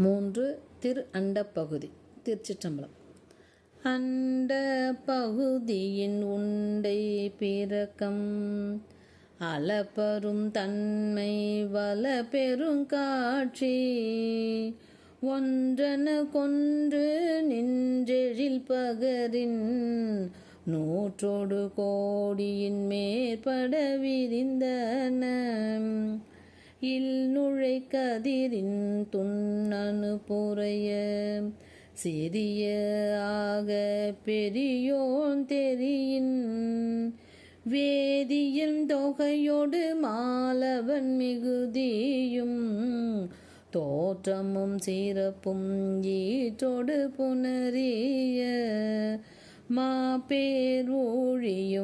மூன்று திரு அண்ட பகுதி திருச்சிற்றம்பலம். அண்ட பகுதியின் உண்டை பிறக்கம் அளப்பரும் தன்மை வல பெருங்காட்சி ஒன்றன கொன்று நின்றெழில் பகரின் நூற்றோடு கோடியின் மேற்பட விரிந்தன. இல் நுழை கதிரின் துண்ணனு புறைய. சிறிய ஆக பெரியோன் தெரியின். வேதியின் தொகையோடு மாலவன் மிகுதியும். தோற்றமும் சிறப்பும் ஈற்றோடு புணரிய. மாப்பேரூழியும்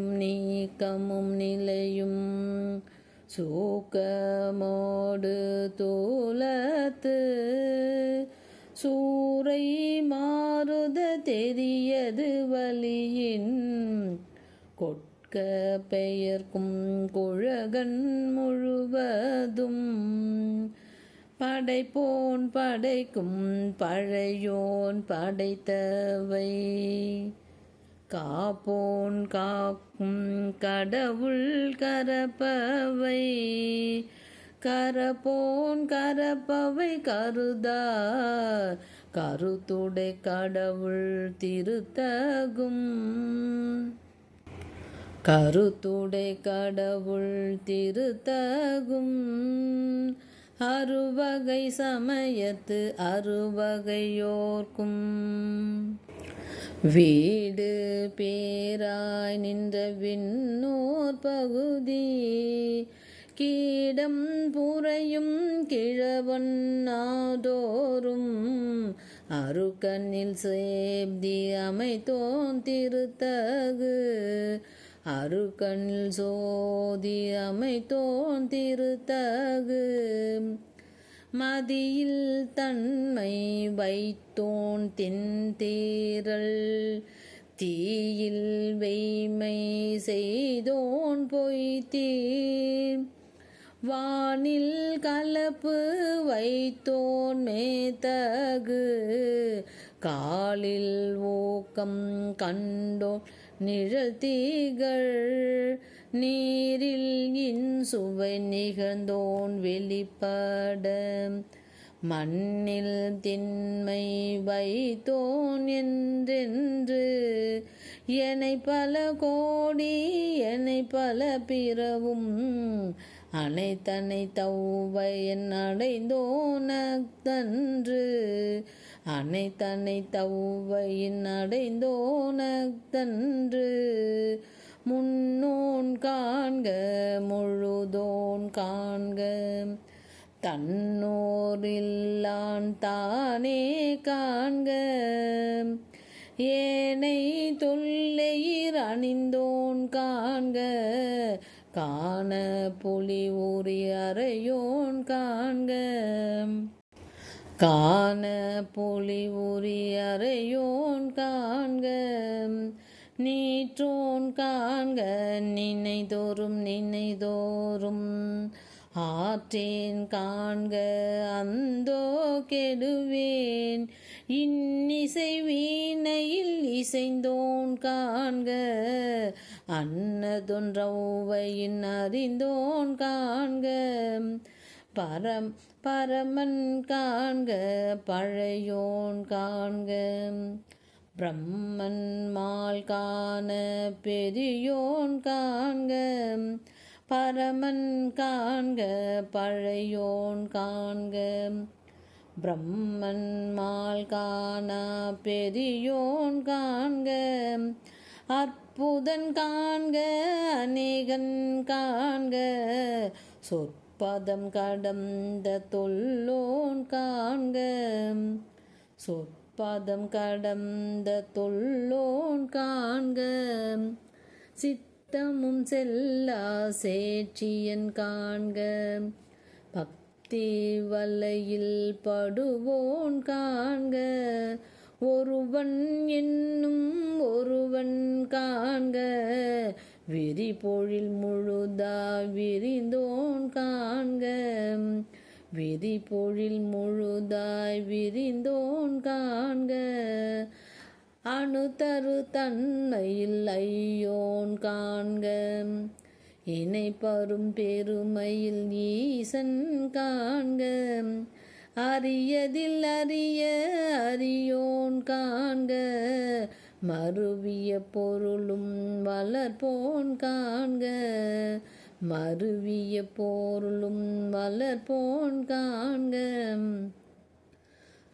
நீக்கமும் நிலையும். சூக்கமோடு தோலத்து சூறை மாறுத தெரியது வலியின் கொட்க பெயர்க்கும் குழகன் முழுவதும் படைப்போன் படைக்கும் பழையோன் படைத்தவை. காப்போன் காக்கும் கடவுள் கரப்பவை. கரப்போன் கரப்பவை கருதா கருத்துடை கடவுள் திருத்தகும். கருத்துடை கடவுள் திருத்தகும். அறுவகை சமயத்து அறுவகையோர்க்கும். வீடு பேராய் நின்ற விண்ணோர் பகுதி கீடம் புறையும் கிழவன் நாடோறும் அருக்கண்ணில் சேப்தி அமைத்தோன் திருத்தகு அருக்கண்ணில் சோதி அமைத்தோன் திருத்தகு. மதியில் தன்மை வைத்தோன் தென்தேரல். தீயில் வெய்மை செய்தோன் பொய்த்தீர். வானில் கலப்பு வைத்தோன் மேத்தகு காலில் ஓக்கம் கண்டோன் நிழல் தீகள் நீரில் இன்சுவை நிகழ்ந்தோன் வெளிப்பட. மண்ணில் திண்மை வைத்தோன் என்றென்று என்னை பல கோடி என்னை பல பிறவும் அனைத்தனை தௌவையன் அடைந்தோனத்தன்று அனைத்தனை தவ்வையின் அடைந்தோனத்தன்று முன்னோன் காண்க முழுதோன் காண்க. தன்னோரில்லான் தானே காண்க. ஏனை தொல்லையிர் அணிந்தோன் காண்க. காண புலி ஊறி அறையோன் காண்க. காண புலி உரியறையோன் காண்க நீற்றோன் காண்க நினைதோறும் நினைதோறும். ஆற்றேன் காண்க அந்தோ கெடுவேன். இன்னிசை வீணையில் இசைந்தோன் காண்க அன்னதொன்றவையின் அறிந்தோன் காண்க. பரம் பரமன் காண்க பழையோன் காண்க. பிரம்மன் மால் காண பெரியோன் காண்க. பரமன் காண்க பழையோன் காண்க. பிரம்மன் மால் காணா பெரியோன் காண்க. அற்புதன் காண்க அநேகன் காண்க. சொற் பதம் கடந்த தொல்லோன் காண்க. சொற்பதம் கடந்த தொல்லோன் காண்க. சித்தமும் செல்லா சேற்றியன் காண்க. பக்தி வலையில் படுவோன் காண்க. ஒருவன் என்னும் ஒருவன் காண்க. விரி பொழில் முழுதா விரிந்தோன் காண்க. விரி பொழில் முழுதாய் விரிந்தோன் காண்க. அணுதரு தன்மையில் ஐயோன் காண்க. இணைப்பரும் பெருமையில் ஈசன் காண்க. அறியதில் அறிய அறியோன் காண்க. மறுவிய பொருளும் வளர்போன் காண்க. மறுவிய பொருளும் வளர்போன் காண்க.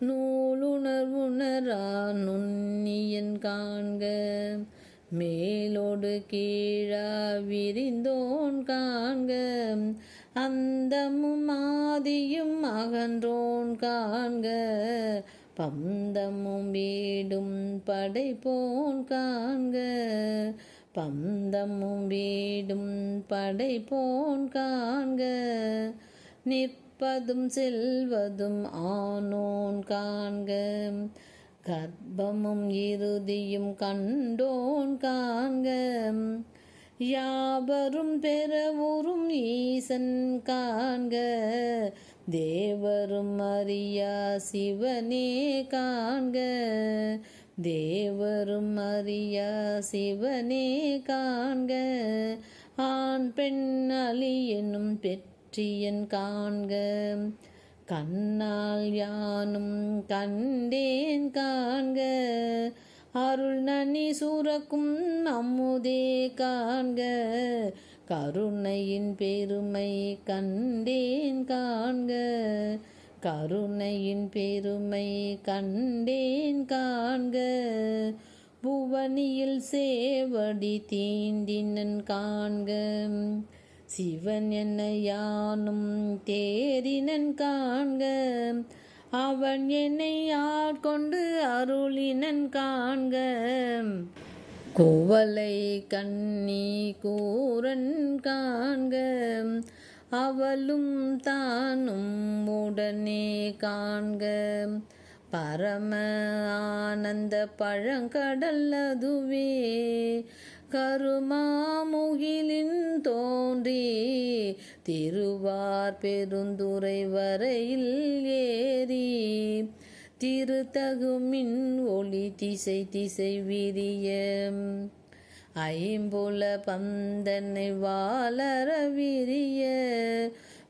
நூலுணர்வுணரா நுண்ணியன் காண்க. மேலோடு கீழா விரிந்தோன் காண்க. அந்தமும் ஆதியும் அகன்றோன் காண்க. பந்தமும் வீடும் படைப்போன் காண்க. பந்தமும் வீடும் படைப்போன் காண்க. நிற்பதும் செல்வதும் ஆனோன் காண்க. கர்ப்பமும் இறுதியும் கண்டோன் காண்க. யாவரும் பெறவுறும் ஈசன் காண்க. தேவரும் அறியா சிவனே காண்க. தேவரும் அறியா சிவனே காண்க. ஆண் பெண் அலி என்னும் பெற்றியன் காண்க. கண்ணால் யானும் கண்டேன் காண்க. அருள் நனி சுரக்கும் அம்முதே காண்க. கருணையின் பெருமை கண்டேன் காண்க. கருணையின் பெருமை கண்டேன் காண்க. புவனியில் சேவடி தீண்டினன் காண்க. சிவன் என்ன யானும் தேரினன் காண்க. அவன் என்னை ஆட்கொண்டு அருளினன் காண்க. கோவலை கண்ணி கூரன் காண்க அவளும் தானும் உடனே காண்க. பரம ஆனந்த பழங்கடல் அதுவே கருமாமுகிலின் தோன்றி திருவார் பெருந்துரை வரையில் ஏறி. திருத்தகுமின் ஒளி திசை திசை விரிய ஐம்புல பந்தனை வாளர விரிய.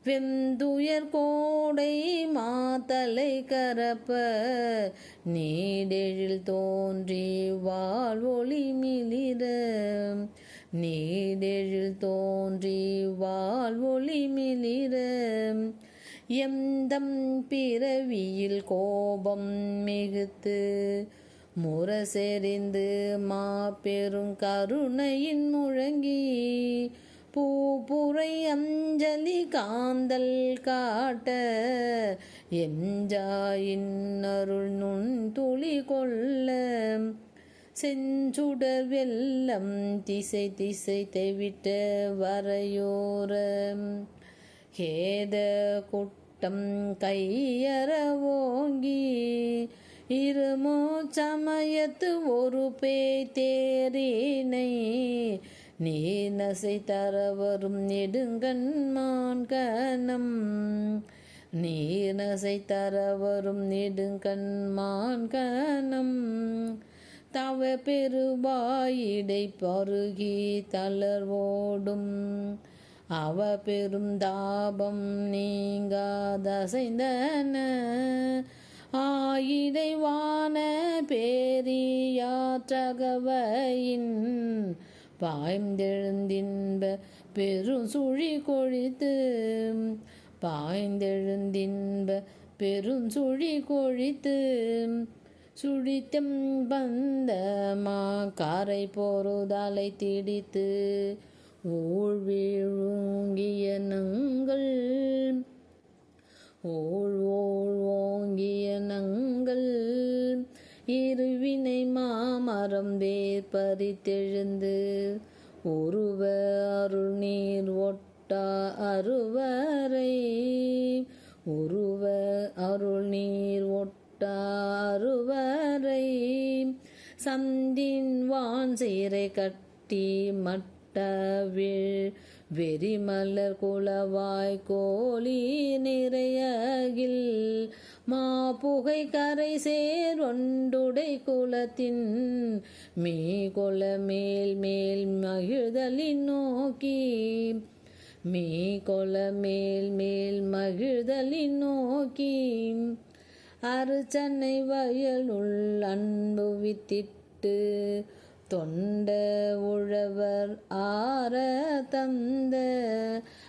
வெந்துயர் கோடை மாத்தலை கரப்ப. நீடெழில் தோன்றி வாழ்வொளி மிளிர. நீடெழில் தோன்றி வாழ்வொளி மிளிர. எந்தம் பிறவியில் கோபம் மிகுத்து முரசெறிந்து மாபெரும் கருணையின் முழங்கி பூப்புரை அஞ்சலி காந்தல் காட்ட எஞ்சாயின் அருள் நுண் துளி கொள்ள செஞ்சுடர் வெள்ளம் திசை திசை தெவிட்ட வரையோரம். ஹேத குட்டம் கையற ஓங்கி இருமோ சமயத்து ஒரு பேய் தேரினை நீ நசை தர வரும் நெடுங்கண்மான் கணம் கனம் தர வரும் நெடுங்கண்மான் கணம் தவ பெருவாயிடை பருகி தளர்வோடும் அவ பெரும் தாபம் நீங்காதசைந்தன. ஆயிடைவான பேரியாற்றகவையின் பாய்ந்தெழுந்தின்ப பெரும் சுழி கொழித்து பாய்ந்தெழுந்தின்ப பெரும் சுழி கொழித்து சுழித்தம் பந்தமா காரை பொருதலை திடித்து ஓழ்வேழோங்கிய நங்கள். ஓழ் ஓழ் ஓங்கிய நங்கள். இருவினை மாமரம் வேர் பறித்தெழுந்து உருவ அருள் நீர் ஒட்டா அருவரை உருவ அருள் நீர் ஒட்டா அருவரை சந்தின் வான் சீரை கட்டி மட்டவிழ் வெறிமலர் குளவாய் கோழி நிறையகில் மாப்புகை கரை சேர் ஒன்றுடை குலத்தின் மீ கொல மேல் மேல் மகிழ்தலின் நோக்கி மீ கொல மேல் மேல் மகிழ்தலின் நோக்கி அருச்சனை வயலுள் அன்பு வித்திட்டு தொண்ட உழவர் ஆற தந்த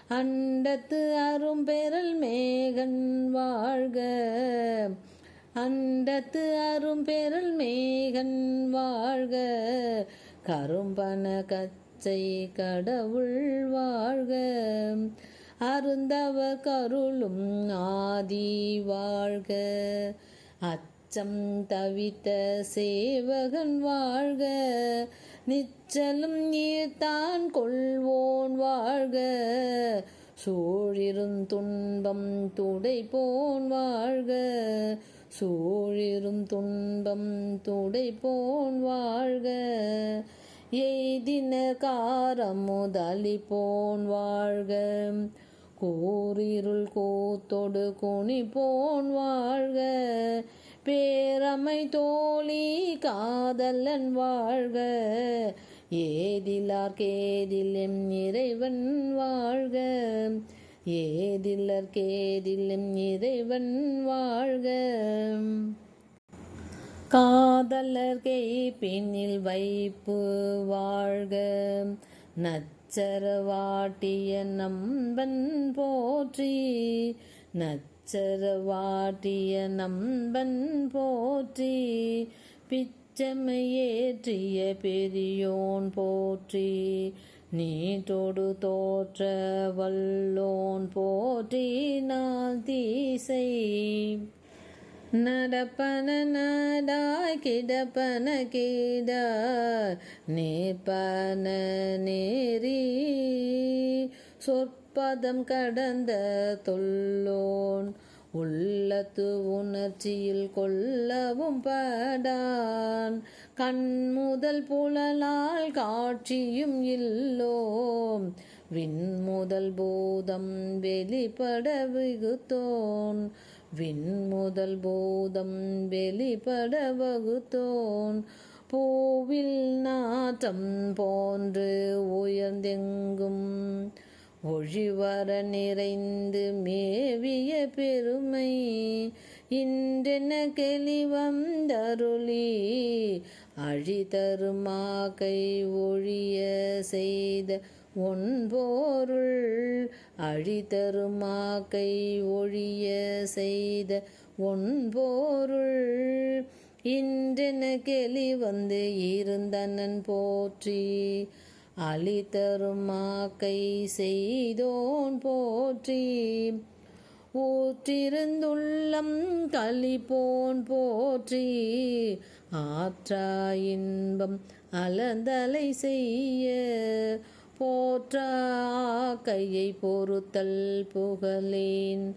அண்டத்து அரும்பெறல் மேகன் வாழ்க. அண்டத்து அரும்பெறல் மேகன் வாழ்க. கரும்பன கச்சை கடவுள் வாழ்க. அருந்தவர் கருளும் ஆதி வாழ்க. அத் அச்சம் தவித்த சேவகன் வாழ்க நிச்சலும் நீர்தான் கொள்வோன் வாழ்க. சூழிரும் துன்பம் துடைப்போன் வாழ்க சூழிரும் துன்பம் துடைப்போன் வாழ்க. எய்தின காரமுதலிப்போன் வாழ்க கூறிருள் கூத்தொடு குனிப்போன் வாழ்க. பேரமை தோழி காதலன் வாழ்க. ஏதிலார் கேதில் இறைவன் வாழ்க. ஏதிலர் கேதில் இறைவன் வாழ்க. காதலர்கை பின்னில் வைப்பு வாழ்க. நச்சரவாட்டிய நம்பன் போற்றி. நச்ச வாட்டிய நம்பன் போற்றி பிச்சமையேற்றிய பெரியோன் போற்றி நீ தொடு தோற்ற வல்லோன் போற்றி நான் தீசை. நடப்பன நடா கிடப்பன கீடாய் நேர்ப்பன நேரி. சொற்ப சொற்பதம் கடந்த தொல்லோன் உள்ளத்து உணர்ச்சியில் கொல்லவும் படான். கண் முதல் புலலால் காட்சியும் இல்லோம் விண் முதல் போதம் வெளிப்பட விகுத்தோன். விண் முதல் போதம் வெளிப்பட வகுத்தோன். பூவில் நாட்டம் போன்று உயர்ந்தெங்கும் ஒழிவர நிறைந்து மேவிய பெருமை இன்றென கெளிவந்தருளி அழிதருமா கை ஒழிய செய்த ஒன்போருள் அழிதருமா கை ஒழிய செய்த ஒன்போருள் இன்றென கெளி வந்து இருந்தனன் போற்றி அழித்தருமா மாக்கை செய்தோன் போற்றி. ஊற்றிருந்துள்ளம் களிப்போன் போற்றி. ஆற்றா இன்பம் அலந்தலை செய்ய. போற்றா கையை பொறுத்தல் புகழேன்.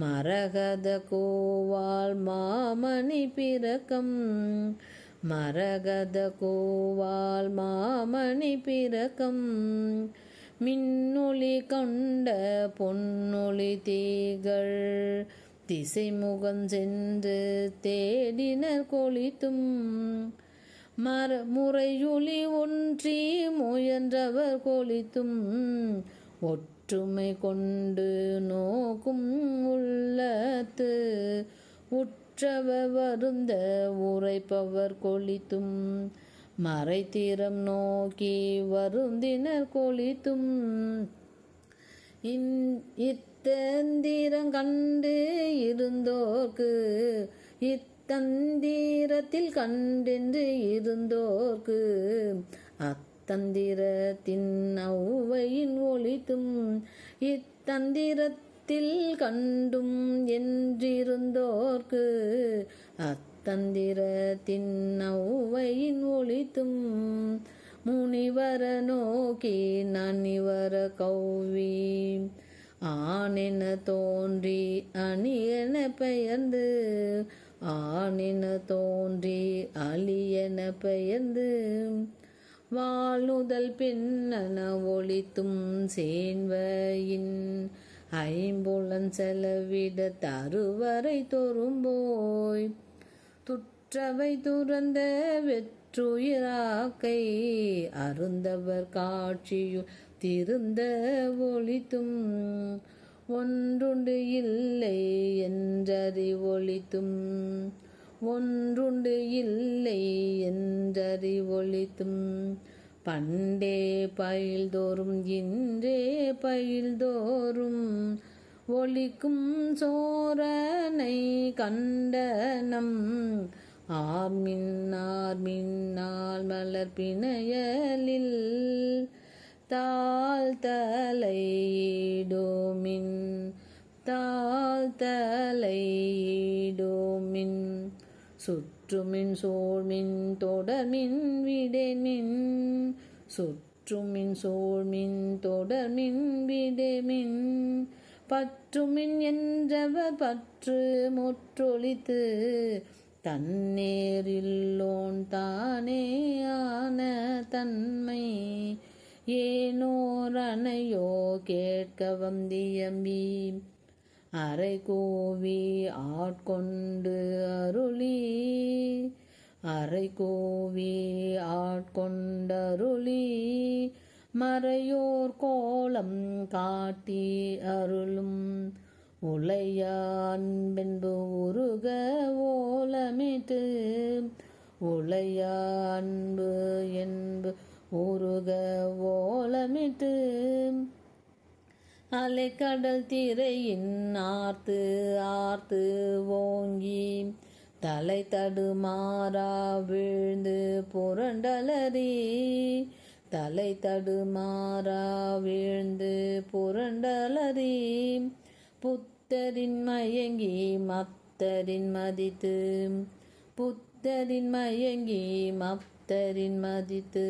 மரகத கோவால் மாமணி பிறக்கம். மரகத கோவால் மாமணி பிறக்கம். மின்னொளி கொண்ட பொன்னொளி தீகள் திசைமுகம் சென்று தேடினர் கொளித்தும். மர முறையொளி ஒன்றி முயன்றவர் கொளித்தும். ஒற்றுமை கொண்டு நோக்கும் உள்ளத்து உட் உற்றவ வருந்த உரைப்பவர் கொளித்தும் மறைத்திறம் நோக்கி வருந்தினர் கொளித்தும். இத்தந்திரம் கண்டு இருந்தோர்க்கு இத்தந்திரத்தில் கண்டென்று இருந்தோர்க்கு அத்தந்திரத்தின் ஒளித்தும் ஒளித்தும் இத்தந்திரத்தில் கண்டும் என்றிருந்தோர்க்கு அத்தந்திரத்தின் ஔவையின் ஒளித்தும் முனிவர நோக்கி நனிவர கௌவி. ஆனென தோன்றி அணியென பெயர்ந்து ஆனென தோன்றி அலியென பெயர்ந்து வாழ்நுதல் பின்னன ஒளித்தும் சேன்வையின் ஐம்புலன் செலவிட தருவரை தொறும்போய் துற்றவை துறந்த வெற்றுயிராக்கை அருந்தவர் காட்சியுள் திருந்த ஒளித்தும் ஒன்றுண்டு இல்லை என்றறி ஒளித்தும் ஒன்றுண்டு இல்லை என்றறி ஒளித்தும் பண்டே பயில்தோறும் இன்றே பயில்தோறும் ஒளிக்கும் சோரனை கண்டனம். ஆர்மின்னார் மின்னால் மலர் பிணையலில் தாழ் தலையிடோமின் தாழ் தலையிடோமின் சுற்றுமின் சோழ்மின் தொடர்மின் விடேமின். சுற்றுமின் சோழ்மின் தொடர்மின் விடேமின். பற்றுமின் என்றவர் பற்று முற்றொழித்து தன்னேரில்லோன் தானே ஆன தன்மை. ஏனோரணையோ கேட்க வந்தியம்பி. அரை கோவி ஆட்கொண்டு அருளி. அரை கோவி ஆட்கொண்டருளி மறையோர் கோலம் காட்டி அருளும். உளையான்பென்பு உருக ஓலமிட்டு. உளையான்பு என்பு உருக ஓலமிட்டு. அலைக்கடல் திரையின் ஆர்த்து ஆர்த்து ஓங்கி தலை தடுமாறா விழுந்து புரண்டலறி. தலை தடுமாறா விழுந்து புரண்டலறி. புத்தரின் மயங்கி மத்தரின் மதித்து புத்தரின் மயங்கி மத்தரின் மதித்து.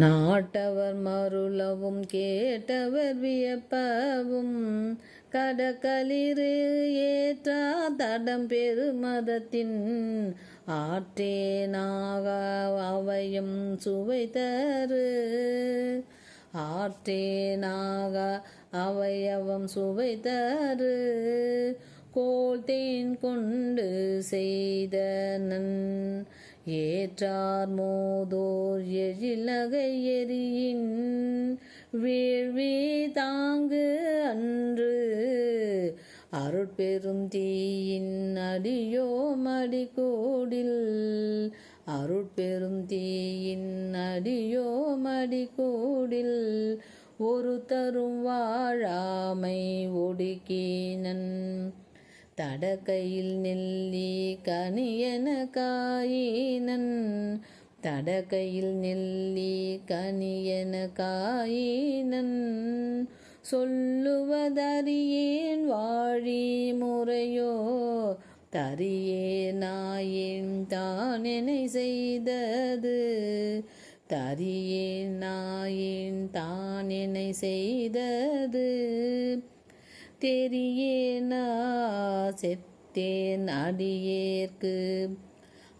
நாட்டவர் மருளவும் கேட்டவர் வியப்பவும் கடகளிறு ஏற்றா தடம் பெருமதத்தின் ஆற்றேனாக அவையும் சுவை தரு. ஆற்றேனாக அவையவம் சுவை தரு. கோல் தேன் கொண்டு செய்த நன் ஏற்றார் மோதோர் எழிலகை எரியின் வீழ்வி தாங்கு அன்று. அருட்பெரும் தீயின் அடியோ மடிகோடில். அருட்பெரும் தீயின் அடியோ மடிகோடில். ஒரு தரும் வாழாமை ஒடுக்கினன். தடக்கையில் நெல்லி கனியன காயினன். தடக்கையில் நெல்லி கனியன காயினன். சொல்லுவதறியேன் வாழி முறையோ? தரியே நாயேன் தானெனை செய்தது. தரியே நாயேன் தானெனை செய்தது. தெரியேனா? செத்தேன் அடியேற்கு.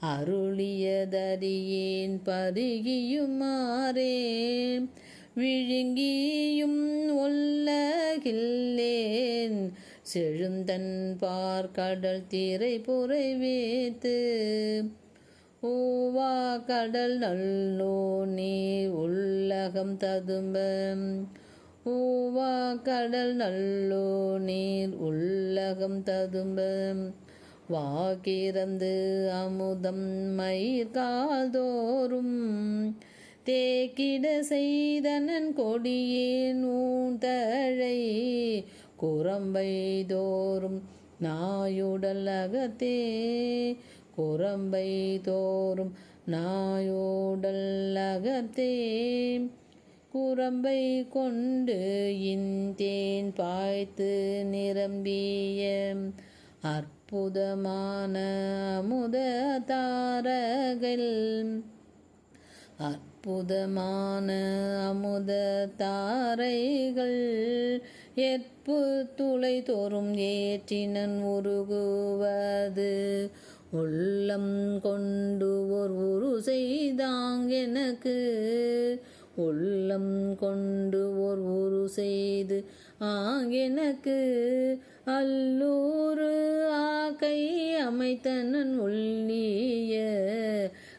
அருளியதறியேன் பருகியுமாறே. விழுங்கியும் உள்ளகில்லேன். செழுந்தன் பார்க்கடல் திரை புரை வேத்து ஓவா கடல் நல்லோ நீ உள்ளகம் ததும்பம் பூவா கடல் நல்லோ நீர் உள்ளகம் ததும்ப வாக்கிறந்து அமுதம் மயிர்காதோறும் தேக்கிட செய்தனன் கொடியே ஊந்தழை. குரம்பை தோறும் நாயுடல் அகத்தே. குரம்பை தோறும் நாயோடல் அகத்தே. குரம்பை கொண்டு இந்தேன் பாய்த்து நிரம்பிய அற்புதமான அமுத தாரகள் அற்புதமான அமுத தாரைகள் எற்பு துளை தோறும் ஏற்றினன் உருகுவது. உள்ளம் கொண்டு ஒரு உரு செய்தாங் எனக்கு உள்ளம் கொண்டு ஓர் உரு செய்து ஆங்கெனக்கு அல்லூரு ஆக்கை அமைத்தனன் உள்ளிய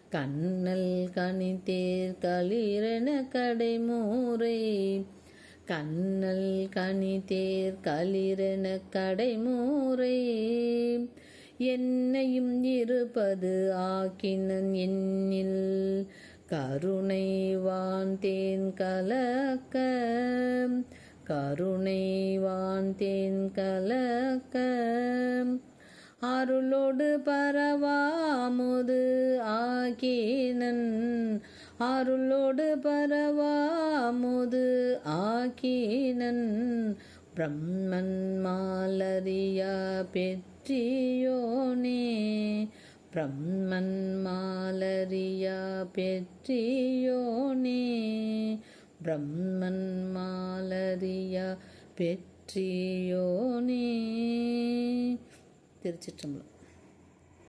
கண்ணல் கனித்தேர் களிரென கடைமூரை. கண்ணல் கனிதேர் களிரென கடைமூரை. என்னையும் இருப்பது ஆக்கினன் என்னில் கருணை வாந்தேன் கலக்க கருணை வாந்தேன் கலக்க. அருளோடு பரவாமுது ஆக்கினன் அருளோடு பரவாமுது ஆக்கினன் பிரம்மன் மாலரியா பெற்றியோனே பிரம்மன் மாலரியா பெற்றியோனே. பிரம்மன் மாலரியா பெற்றியோனே. திருச்சிற்றம்பலம்.